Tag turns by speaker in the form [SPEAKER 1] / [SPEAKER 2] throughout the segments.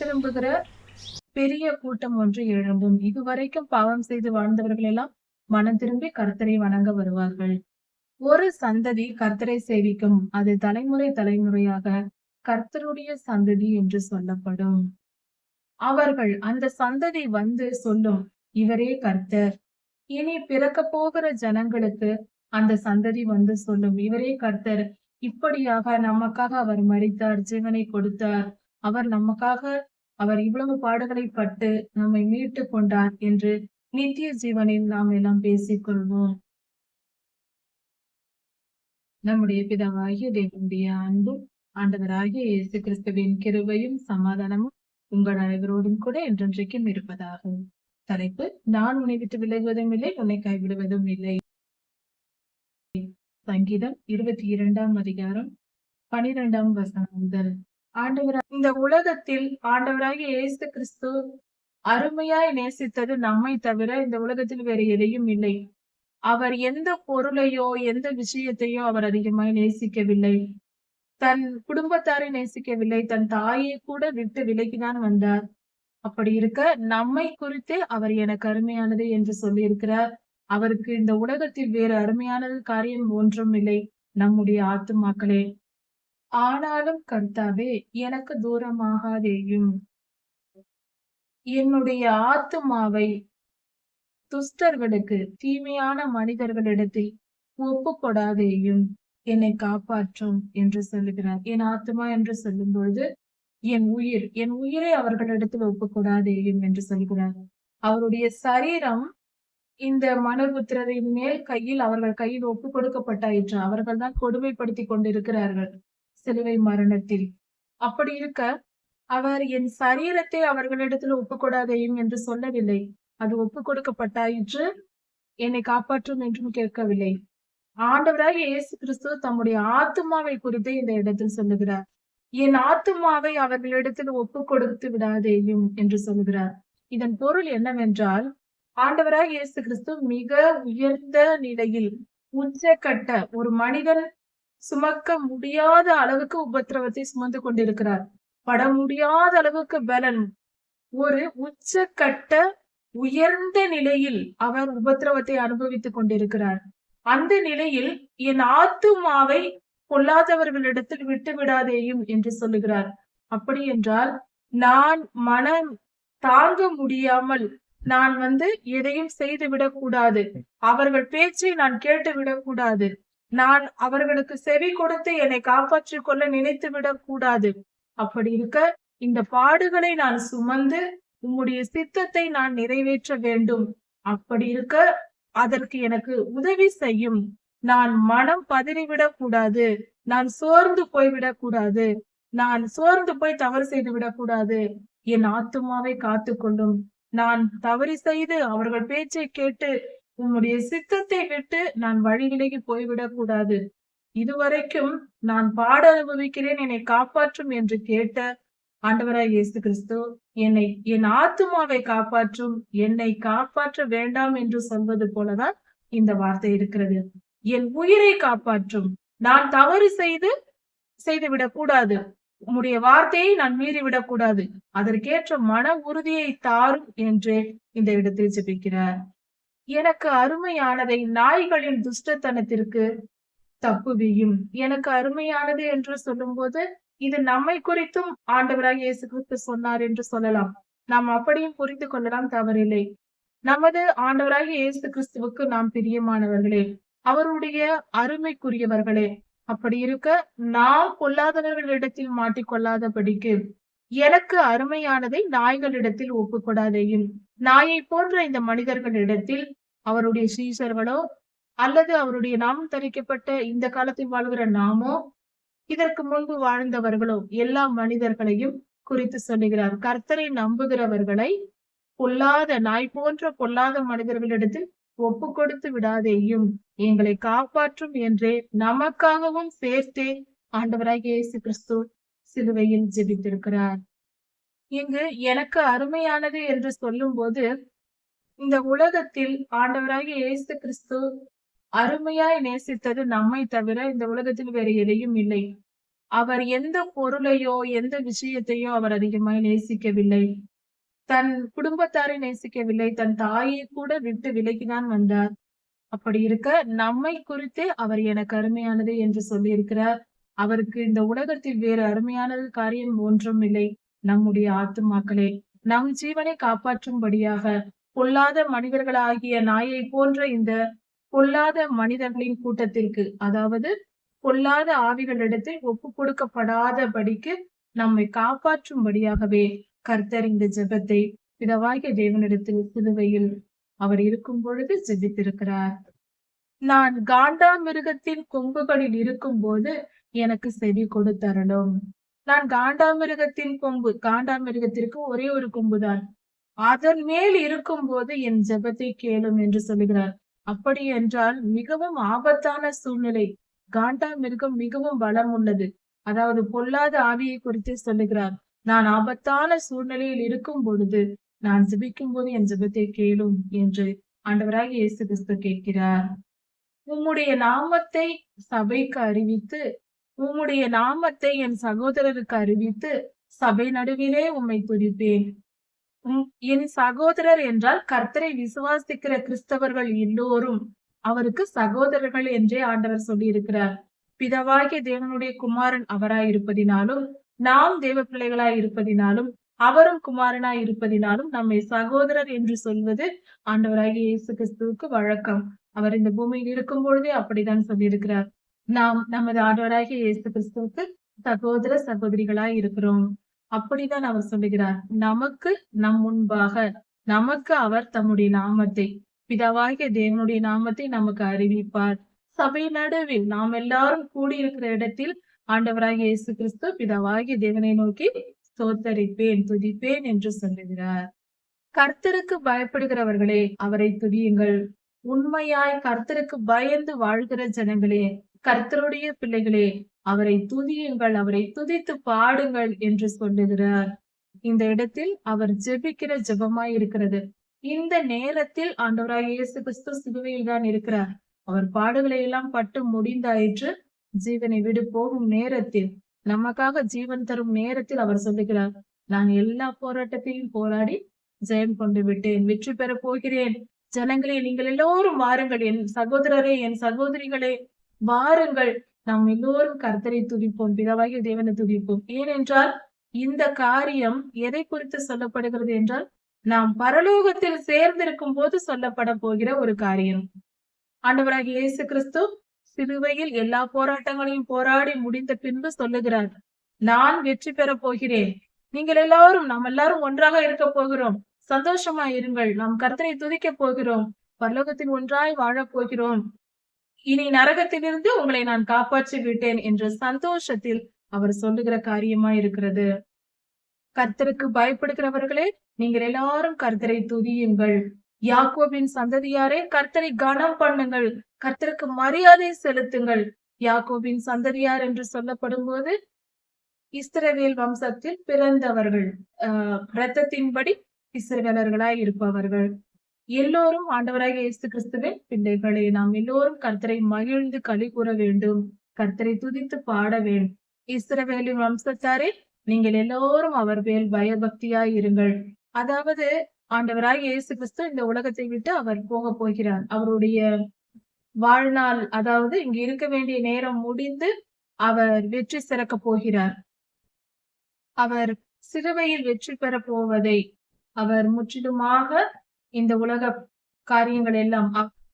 [SPEAKER 1] திரும்புகிற பெரிய கூட்டம் ஒன்று எழும்பும். இதுவரைக்கும் பாவம் செய்து வாழ்ந்தவர்கள் எல்லாம் மனம் திரும்பி கர்த்தரை வணங்க வருவார்கள். ஒரு சந்ததி கர்த்தரை சேவிக்கும். அது தலைமுறை தலைமுறையாக கர்த்தருடைய சந்ததி என்று சொல்லப்படும். அவர்கள் அந்த சந்ததி வந்து சொல்லும் இவரே கர்த்தர். இனி பிறக்க போகிற ஜனங்களுக்கு அந்த சந்ததி வந்து சொல்லும் இவரே கர்த்தர். இப்படியாக நமக்காக அவர் மறித்தார் ஜீவனை கொடுத்தார். அவர் நமக்காக அவர் இவ்வளவு பாடுகளை பட்டு நம்மை மீட்டு கொண்டார் என்று நித்திய ஜீவனில் நாம் எல்லாம் பேசிக் கொள்வோம். நம்முடைய பிதாவாகிய தேவனுடைய அன்பும் ஆண்டவராகிய இயேசு கிறிஸ்துவின் கிருபையும் சமாதானமும் உங்கள் அனைவரோடும் கூட என்றென்றைக்கும் இருப்பதாகும். தலைப்பு நான் உன்னை விட்டு விலகுவதும் இல்லை உன்னை கைவிடுவதும் இல்லை. சங்கீதம் இருபத்தி இரண்டாம் அதிகாரம் பனிரெண்டாம் வசனம் முதல். ஆண்டவராக இந்த உலகத்தில் ஆண்டவராகிய இயேசு கிறிஸ்து அருமையாய் நேசித்தது நம்மை தவிர இந்த உலகத்தில் வேறு எதையும் இல்லை. அவர் எந்த பொருளையோ எந்த விஷயத்தையோ அவர் அதிகமாய் நேசிக்கவில்லை. தன் குடும்பத்தாரை நேசிக்கவில்லை தன் தாயை கூட விட்டு விலகிதான் வந்தார். அப்படி இருக்க நம்மை குறித்து அவர் எனக்கு அருமையானது என்று சொல்லியிருக்கிறார். அவருக்கு இந்த உலகத்தில் வேறு அருமையானது காரியம் ஒன்றும் இல்லை. நம்முடைய ஆத்துமாக்களே ஆனாலும் கர்த்தாவே எனக்கு தூரமாகாதேயும். என்னுடைய ஆத்துமாவை துஸ்தர்களுக்கு தீமையான மனிதர்களிடத்தில் ஒப்பு கொடாதேயும் என்னை காப்பாற்றும் என்று சொல்லுகிறார். என் ஆத்துமா என்று சொல்லும் பொழுது என் உயிர் என் உயிரை அவர்களிடத்தில் ஒப்புக்கொடாதேயும் என்று சொல்கிறார். அவருடைய சரீரம் இந்த மனபுத்திரரின் மேல் கையில் அவர்கள் கையில் ஒப்பு கொடுக்கப்பட்டாயிற்று அவர்கள் தான் கொடுமைப்படுத்தி கொண்டிருக்கிறார்கள். சிலுவை மரணத்தில். அப்படி இருக்க அவர் என் சரீரத்தை அவர்களிடத்தில் ஒப்புக்கூடாதையும் என்று சொல்லவில்லை. அது ஒப்பு கொடுக்கப்பட்டாயிற்று என்னை காப்பாற்றும் என்றும் கேட்கவில்லை. ஆண்டவராக இயேசு கிறிஸ்து தம்முடைய ஆத்துமாவை குறித்து இந்த இடத்தில் சொல்லுகிறார். என் ஆத்துமாவை அவர்களிடத்தில் ஒப்பு கொடுத்து விடாதேயும் என்று சொல்லுகிறார். இதன் பொருள் என்னவென்றால் ஆண்டவராக இயேசு கிறிஸ்து மிக உயர்ந்த நிலையில் உச்சக்கட்ட ஒரு மனிதன் சுமக்க முடியாத அளவுக்கு உபத்திரவத்தை சுமந்து கொண்டிருக்கிறார். பட முடியாத அளவுக்கு பலன். ஒரு உச்சக்கட்ட உயர்ந்த நிலையில் அவர் உபத்திரவத்தை அனுபவித்துக் கொண்டிருக்கிறார். அந்த நிலையில் என் ஆத்துமாவை பொல்லாதவர்களிடத்தில் விட்டு விடாதேயும் என்று சொல்லுகிறார். அப்படி என்றால் நான் மனம் தாங்க முடியாமல் நான் வந்து எதையும் செய்து விடக்கூடாது அவர்கள் பேச்சை நான் கேட்டு விடக்கூடாது நான் அவர்களுக்கு செவி கொடுத்து என்னை காப்பாற்றிக் கொள்ள நினைத்து விடக்கூடாது அப்படி இருக்க இந்த பாடுகளை நான் சுமந்து உம்முடைய சித்தத்தை நான் நிறைவேற்ற வேண்டும். அப்படி இருக்க அதற்கு எனக்கு உதவி செய்யும். நான் மனம் பதறிவிடக் கூடாது. நான் சோர்ந்து போய்விடக் கூடாது. நான் சோர்ந்து போய் தவறு செய்து விடக்கூடாது என் ஆத்துமாவை காத்து கொள்ளும். நான் தவறு செய்து அவர்கள் பேச்சை கேட்டு உம்முடைய சித்தத்தை விட்டு நான் வழி விலகி போய்விடக் கூடாது இதுவரைக்கும் நான் பாட அனுபவிக்கிறேன் என்னை காப்பாற்றும் என்று கேட்ட ஆண்டவராய் இயேசு கிறிஸ்து என்னை என் ஆத்துமாவை காப்பாற்றும் என்னை காப்பாற்ற வேண்டாம் என்று சொல்வது போலதான் இந்த வார்த்தை இருக்கிறது. என் உயிரை காப்பாற்றும். நான் தவறு செய்து செய்துவிடக் கூடாது உம்முடைய வார்த்தையை நான் மீறிவிடக் கூடாது அதற்கேற்ற மன உறுதியை தாரும் என்று இந்த இடத்தில் ஜெபிக்கிறார். எனக்கு அருமையானதை நாய்களின் துஷ்டத்தனத்திற்கு தப்புவியும் எனக்கு அருமையானது என்று சொல்லும்போது இது நம்மை குறித்தும் ஆண்டவராக இயேசு கிறிஸ்து சொன்னார் என்று சொல்லலாம். நாம் அப்படியும் புரிந்து கொள்ளலாம் தவறில்லை. நமது ஆண்டவராக இயேசு கிறிஸ்துவுக்கு நாம் பிரியமானவர்களே அவருடைய அருமைக்குரியவர்களே அப்படி இருக்க நாம் பொல்லாதவர்களிடத்தில் மாட்டிக்கொள்ளாதபடிக்கு எனக்கு அருமையானதை நாய்களிடத்தில் ஒப்புக்கொடாதேயும். நாயை போன்ற இந்த மனிதர்களிடத்தில் அவருடைய சீசர்களோ அல்லது அவருடைய நாமம் தரிக்கப்பட்ட இந்த காலத்தில் வாழ்கிற நாமோ இதற்கு முன்பு வாழ்ந்தவர்களோ எல்லா மனிதர்களையும் குறித்து சொல்லுகிறார். கர்த்தரை நம்புகிறவர்களை பொல்லாத நாய் போன்ற பொல்லாத மனிதர்களிடத்தில் ஒப்பு கொடுத்து விடாதேயும். எங்களை காப்பாற்றும் என்றே நமக்காகவும் சேர்த்தே ஆண்டவராகிய இயேசு கிறிஸ்து சிலுவையில் ஜெபித்திருக்கிறார். இங்கு எனக்கு அருமையானது என்று சொல்லும் போது இந்த உலகத்தில் ஆண்டவராகிய இயேசு கிறிஸ்து அருமையாய் நேசித்தது நம்மை தவிர இந்த உலகத்தில் வேறு எதையும் இல்லை. அவர் எந்த பொருளையோ எந்த விஷயத்தையோ அவர் அதிகமாய் நேசிக்கவில்லை. தன் குடும்பத்தாரை நேசிக்கவில்லை தன் தாயை கூட விட்டு விலகிதான் வந்தார். அப்படி இருக்க நம்மை குறித்தே அவர் எனக்கு அருமையானது என்று சொல்லியிருக்கிறார். அவருக்கு இந்த உலகத்தில் வேறு அருமையானது காரியம் ஒன்றும் இல்லை. நம்முடைய ஆத்துமாக்களே நம் ஜீவனை காப்பாற்றும்படியாக பொல்லாத மனிதர்களாகிய நாயை போன்ற இந்த பொல்லாத மனிதர்களின் கூட்டத்திற்கு அதாவது பொல்லாத ஆவிகளிடத்தில் ஒப்பு கொடுக்கப்படாதபடிக்கு நம்மை காப்பாற்றும்படியாகவே கர்த்தர் இந்த ஜெபத்தை பிதவாகிய தேவனிடத்தில் புதுவையில் அவர் இருக்கும் பொழுது ஜெபித்திருக்கிறார். நான் காண்டாமிருகத்தின் கொம்புகளில் இருக்கும்போது எனக்கு செவி கொடுத்தரணும் நான் காண்டாமிருகத்தின் கொம்பு காண்டாமிருகத்திற்கு ஒரே ஒரு கொம்புதான். அதன் மேல் இருக்கும்போது என் ஜெபத்தை கேளும் என்று சொல்லுகிறார். அப்படி என்றால் மிகவும் ஆபத்தான சூழ்நிலை. காண்டாமிருகம் மிகவும் பலம் உள்ளது. அதாவது பொல்லாத ஆவியை குறித்து சொல்லுகிறார். நான் ஆபத்தான சூழ்நிலையில் இருக்கும் பொழுது நான் ஜெபிக்கும் போது என் ஜெபத்தை கேளும் என்று ஆண்டவராக இயேசு கிறிஸ்து கேட்கிறார். உம்முடைய நாமத்தை சபைக்கு அறிவித்து உம்முடைய நாமத்தை என் சகோதரருக்கு அறிவித்து சபை நடுவிலே உம்மை துதிப்பேன். என் சகோதரர் என்றால் கர்த்தரை விசுவாசிக்கிற கிறிஸ்தவர்கள் எல்லோரும் அவருக்கு சகோதரர்கள் என்றே ஆண்டவர் சொல்லி இருக்கிறார் பிதவாகிய தேவனுடைய குமாரன் அவராய் இருப்பதினாலும் நாம் தேவ பிள்ளைகளாய் இருப்பதினாலும் அவரும் குமாரனாய் இருப்பதினாலும் நம்மை சகோதரர் என்று சொல்வது ஆண்டவராகிய இயேசு கிறிஸ்துவுக்கு வழக்கம். அவர் இந்த பூமியில் இருக்கும் பொழுதே அப்படித்தான் சொல்லியிருக்கிறார். நாம் நமது ஆண்டவராகிய இயேசு கிறிஸ்துவுக்கு சகோதர சகோதரிகளாய் இருக்கிறோம். அப்படிதான் அவர் சொல்லுகிறார். நமக்கு நம் முன்பாக நமக்கு அவர் தம்முடைய நாமத்தை பிதாவாகிய தேவனுடைய நாமத்தை நமக்கு அறிவிப்பார். சபை நடுவில் நாம் எல்லாரும் கூடியிருக்கிற இடத்தில் ஆண்டவராகிய இயேசு கிறிஸ்து பிதாவாகிய தேவனை நோக்கி ஸ்தோத்தரிப்பேன் துதிப்பேன் என்று சொல்லுகிறார். கர்த்தருக்கு பயப்படுகிறவர்களே அவரை துதியுங்கள். உண்மையாய் கர்த்தருக்கு பயந்து வாழ்கிற ஜனங்களே கர்த்தருடைய பிள்ளைகளே அவரை துதியுங்கள் அவரை துதித்து பாடுங்கள் என்று சொல்லுகிறார். இந்த இடத்தில் அவர் ஜெபிக்கிற ஜெபமாய் இருக்கிறது. இந்த நேரத்தில் ஆண்டவராய் இயேசு கிறிஸ்து சிலுவையில் தான் இருக்கிறார். அவர் பாடுகளை எல்லாம் பட்டு முடிந்தாயிற்று ஜீவனை விடு போகும் நேரத்தில் நமக்காக ஜீவன் தரும் நேரத்தில் அவர் சொல்லுகிறார் நான் எல்லா போராட்டத்தையும் போராடி ஜெயம் கொண்டு விட்டேன் வெற்றி பெற போகிறேன். ஜனங்களே நீங்கள் எல்லோரும் வாருங்கள். என் சகோதரரே என் சகோதரிகளே வாருங்கள். நாம் எல்லோரும் கர்த்தரை துதிப்போம் பிதாவாகிய தேவனை துதிப்போம். ஏனென்றால் இந்த காரியம் எதை குறித்து சொல்லப்படுகிறது என்றால் நாம் பரலோகத்தில் சேர்ந்திருக்கும் போது சொல்லப்பட போகிற ஒரு காரியம். ஆண்டவராக இயேசு கிறிஸ்து சிலுவையில் எல்லா போராட்டங்களையும் போராடி முடிந்த பின்பு சொல்லுகிறார் நான் வெற்றி பெற போகிறேன். நீங்கள் எல்லாரும் நாம் எல்லாரும் ஒன்றாக இருக்க போகிறோம். சந்தோஷமா இருங்கள். நாம் கர்த்தனை துதிக்க போகிறோம். பரலோகத்தில் ஒன்றாய் வாழப் போகிறோம். இனி நரகத்திலிருந்து உங்களை நான் காப்பாற்றி விட்டேன் என்ற சந்தோஷத்தில் அவர் சொல்லுகிற காரியமா இருக்கிறது. கர்த்தருக்கு பயப்படுகிறவர்களே நீங்கள் எல்லாரும் கர்த்தரை துதியுங்கள். யாக்கோபின் சந்ததியாரே கர்த்தரை கனம் பண்ணுங்கள். கர்த்தருக்கு மரியாதை செலுத்துங்கள். யாக்கோபின் சந்ததியார் என்று சொல்லப்படும் போது இஸ்ரவேல் வம்சத்தில் பிறந்தவர்கள். ஆஹ் ரத்தத்தின்படி இஸ்ரவேலர்களாய் இருப்பவர்கள். எல்லோரும் ஆண்டவராக இயேசு கிறிஸ்துவின் பிள்ளைகளே நாம் எல்லோரும் கர்த்தரை மகிழ்ந்து களி கூற வேண்டும் கர்த்தரை துதித்து பாட வேண்டும். இஸ்ரவேலின் வம்சத்தாரே நீங்கள் எல்லோரும் அவர் மேல் பயபக்தியாய் இருங்கள். அதாவது ஆண்டவராக இயேசு கிறிஸ்து இந்த உலகத்தை விட்டு அவர் போக போகிறார். அவருடைய வாழ்நாள் அதாவது இங்கு இருக்க வேண்டிய நேரம் முடிந்து அவர் வெற்றி சிறக்க போகிறார். அவர் சிறுவையில் வெற்றி பெற போவதை அவர் முற்றிலுமாக இந்த உலக காரியங்கள் எல்லாம்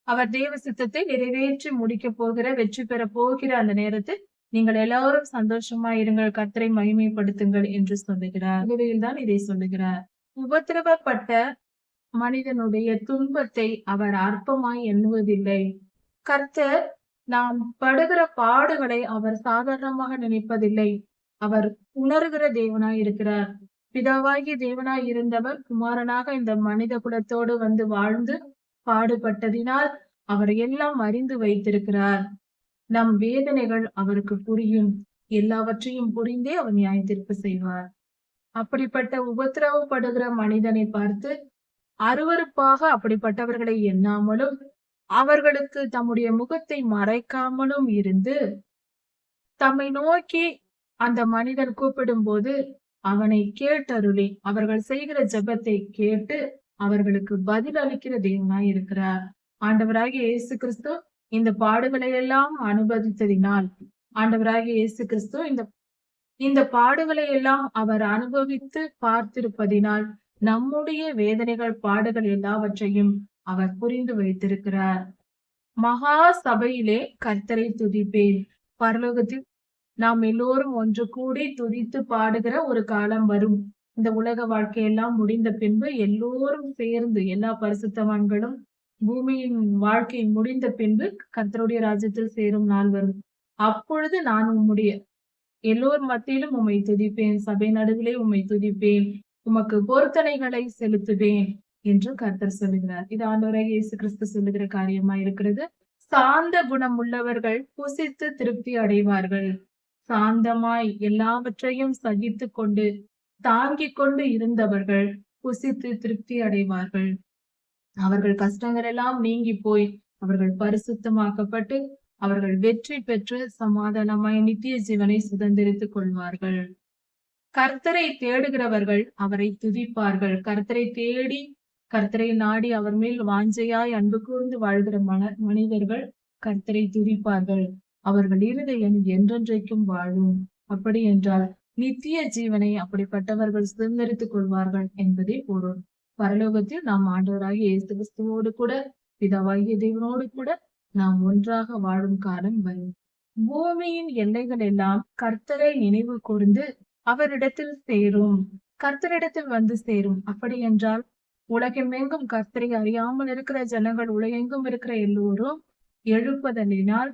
[SPEAKER 1] அவர் தேவ சித்தத்தை நிறைவேற்றி முடிக்க போகிற வெற்றி பெற போகிற அந்த நேரத்தில் நீங்கள் எல்லாரும் சந்தோஷமா இருங்கள். கர்த்தரை மகிமைப்படுத்துங்கள் என்று சொல்லுகிறார். தான் இதை சொல்லுகிறார். உபத்திரவப்பட்ட மனிதனுடைய துன்பத்தை அவர் அற்பமாய் எண்ணுவதில்லை. கர்த்தர் நாம் படுகிற பாடுகளை அவர் சாதாரணமாக நினைப்பதில்லை. அவர் உணர்கிற தேவனாய் இருக்கிறார். பிதாவாகிய தேவனாய் இருந்தவர் குமாரனாக இந்த மனித குலத்தோடு வந்து வாழ்ந்து பாடுபட்டதினால் அவர் எல்லாம் அறிந்து வைத்திருக்கிறார். நம் வேதனைகள் அவருக்கு புரியும். எல்லாவற்றையும் புரிந்தே அவர் நியாய செய்வார். அப்படிப்பட்ட உபத்திரவப்படுகிற மனிதனை பார்த்து அருவருப்பாக அப்படிப்பட்டவர்களை எண்ணாமலும் அவர்களுக்கு தம்முடைய முகத்தை மறைக்காமலும் இருந்து தம்மை நோக்கி அந்த மனிதன் கூப்பிடும் போது அவனை கேட்டருளி அவர்கள் செய்கிற ஜெபத்தை கேட்டு அவர்களுக்கு பதில் அளிக்கிற தெய்வமாய் இருக்கிறார். ஆண்டவராகிய இயேசு கிறிஸ்து இந்த பாடுகளை எல்லாம் அனுபவித்ததினால் ஆண்டவராகிய இயேசு கிறிஸ்து இந்த இந்த பாடுகளை எல்லாம் அவர் அனுபவித்து பார்த்திருப்பதினால் நம்முடைய வேதனைகள் பாடுகள் எல்லாவற்றையும் அவர் புரிந்து வைத்திருக்கிறார். மகா சபையிலே கர்த்தரை துதிப்பேன். பரலோகத்தில் நாம் எல்லோரும் ஒன்று கூடி துதித்து பாடுகிற ஒரு காலம் வரும். இந்த உலக வாழ்க்கையெல்லாம் முடிந்த பின்பு எல்லோரும் சேர்ந்து எல்லா பரிசுத்தவான்களும் பூமியின் வாழ்க்கை முடிந்த பின்பு கர்த்தருடைய ராஜ்யத்தில் சேரும் நாள் வரும். அப்பொழுது நான் உம்முடைய எல்லோர் மத்தியிலும் உம்மை துதிப்பேன். சபை நடுவிலே உம்மை துதிப்பேன். உமக்கு பொருத்தனைகளை செலுத்துவேன் என்று கர்த்தர் சொல்லுகிறார். இது ஆண்டோரை இயேசு கிறிஸ்து சொல்லுகிற காரியமா இருக்கிறது சாந்த குணம் உள்ளவர்கள் புசித்து திருப்தி அடைவார்கள். சாந்தமாய் எல்லாவற்றையும் சகித்து கொண்டு தாங்கிக் கொண்டு இருந்தவர்கள் புசித்து திருப்தி அடைவார்கள். அவர்கள் கஷ்டங்கள் எல்லாம் நீங்கி போய் அவர்கள் பரிசுத்தமாக்கப்பட்டு அவர்கள் வெற்றி பெற்று சமாதானமாய் நித்திய ஜீவனை சுதந்திரித்துக் கொள்வார்கள். கர்த்தரை தேடுகிறவர்கள் அவரை துதிப்பார்கள். கர்த்தரை தேடி கர்த்தரை நாடி அவர் மேல் வாஞ்சையாய் அன்பு கூர்ந்து வாழ்கிற மன மனிதர்கள் கர்த்தரை துதிப்பார்கள். அவர்கள் இருதயம் என்றென்றைக்கும் வாழும். அப்படி என்றால் நித்திய ஜீவனை அப்படிப்பட்டவர்கள் சுதந்திரித்துக் கொள்வார்கள் என்பதே பொருள். பரலோகத்தில் நாம் ஆண்டவராகிய இயேசு கிறிஸ்துவோடு கூட பிதாவாகிய தேவனோடு கூட நாம் ஒன்றாக வாழும் காலம் வரும் பூமியின் எல்லைகள் எல்லாம் கர்த்தரை நினைவு கூர்ந்து அவரிடத்தில் சேரும். கர்த்தரிடத்தில் வந்து சேரும். அப்படி என்றால் உலகமெங்கும் கர்த்தரை அறியாமல் இருக்கிற ஜனங்கள் உலகெங்கும் இருக்கிற எல்லோரும் எழுப்பதலினால்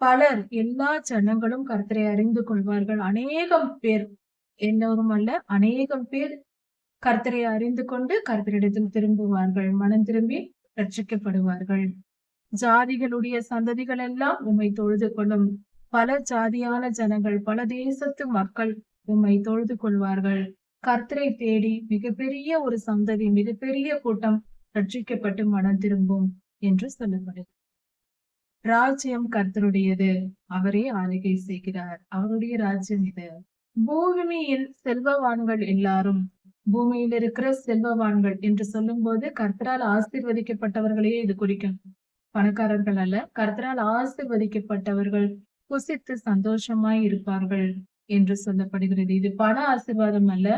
[SPEAKER 1] பலர் எல்லா ஜனங்களும் கர்த்தரை அறிந்து கொள்வார்கள். அநேகம் பேர் எல்லோரும் அல்ல அநேகம் பேர் கர்த்தரை அறிந்து கொண்டு கர்த்தரிடத்தில் திரும்புவார்கள். மனம் திரும்பி ரட்சிக்கப்படுவார்கள். ஜாதிகளுடைய சந்ததிகள் எல்லாம் உம்மை தொழுது கொள்ளும். பல ஜாதியான ஜனங்கள் பல தேசத்து மக்கள் உம்மை தொழுது கொள்வார்கள். கர்த்தரை தேடி மிகப்பெரிய ஒரு சந்ததி மிகப்பெரிய கூட்டம் ரட்சிக்கப்பட்டு மனம் திரும்பும் என்று சொல்லப்படுது ராஜ்யம் கர்த்தருடையது. அவரே ஆளுகை செய்கிறார். அவருடைய ராஜ்யம் இது. பூமியில் செல்வவான்கள் எல்லாரும் பூமியில் இருக்கிற செல்வவான்கள் என்று சொல்லும் போது கர்த்தரால் ஆசிர்வதிக்கப்பட்டவர்களையே இது குறிக்கும். பணக்காரர்கள் அல்ல கர்த்தரால் ஆசிர்வதிக்கப்பட்டவர்கள் புசித்து சந்தோஷமாய் இருப்பார்கள் என்று சொல்லப்படுகிறது. இது பண ஆசிர்வாதம் அல்ல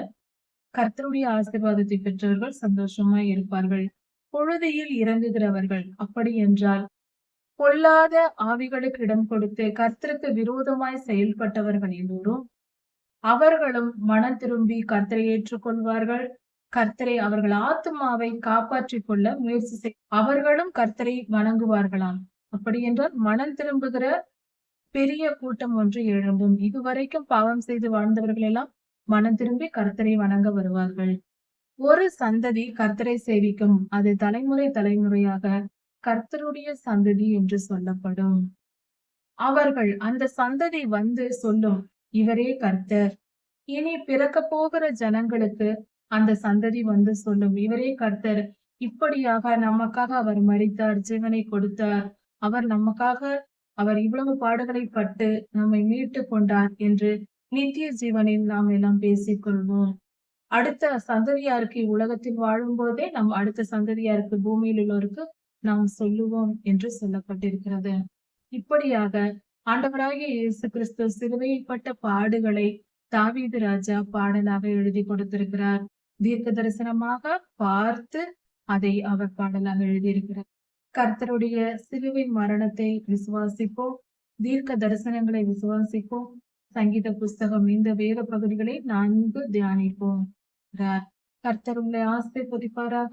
[SPEAKER 1] கர்த்தருடைய ஆசிர்வாதத்தை பெற்றவர்கள் சந்தோஷமாய் இருப்பார்கள். பொழுதையில் இறங்குகிறவர்கள் அப்படி என்றால் பொல்லாத ஆவிகளுக்கு இடம் கொடுத்து கர்த்தருக்கு விரோதமாய் செயல்பட்டவர்கள் எல்லோரும் அவர்களும் மனம் திரும்பி கர்த்தரை ஏற்றுக்கொள்வார்கள். கர்த்தரை அவர்கள் ஆத்மாவை காப்பாற்றிக் கொள்ள முயற்சி செய் அவர்களும் கர்த்தரை வணங்குவார்களாம். அப்படி என்றால் மனம் திரும்புகிற பெரிய கூட்டம் ஒன்று எழும்பும். இதுவரைக்கும் பாவம் செய்து வாழ்ந்தவர்கள் எல்லாம் மனம் திரும்பி கர்த்தரை வணங்க வருவார்கள். ஒரு சந்ததி கர்த்தரை சேவிக்கும். அது தலைமுறை தலைமுறையாக கர்த்தருடைய சந்ததி என்று சொல்லப்படும். அவர்கள் அந்த சந்ததி வந்து சொல்லும் இவரே கர்த்தர். இனி பிறக்க போகிற ஜனங்களுக்கு அந்த சந்ததி வந்து சொல்லும் இவரே கர்த்தர். இப்படியாக நமக்காக அவர் மறித்தார் ஜீவனை கொடுத்தார். அவர் நமக்காக அவர் இவ்வளவு பாடுகளை பட்டு நம்மை மீட்டு கொண்டார் என்று நித்திய ஜீவனில் நாம் எல்லாம் பேசிக்கொள்வோம். அடுத்த சந்ததியாருக்கு உலகத்தில் வாழும் போதே நம் அடுத்த சந்ததியாருக்கு பூமியில் உள்ளவருக்கு நாம் சொல்லுவோம் என்று சொல்லப்பட்டிருக்கிறது. இப்படியாக ஆண்டவராகிய இயேசு கிறிஸ்து சிலுவையில்பட்ட பாடுகளை தாவீது ராஜா பாடலாக எழுதி கொடுத்திருக்கிறார். தீர்க்க தரிசனமாக பார்த்து அதை அவர் பாடலாக எழுதியிருக்கிறார். கர்த்தருடைய சிலுவை மரணத்தை விசுவாசிப்போம். தீர்க்க தரிசனங்களை விசுவாசிப்போம். சங்கீத புஸ்தகம் இந்த வேத பகுதிகளை நான்கு தியானிப்போம். கர்த்தர் உங்களை ஆசை பொதிப்பாராக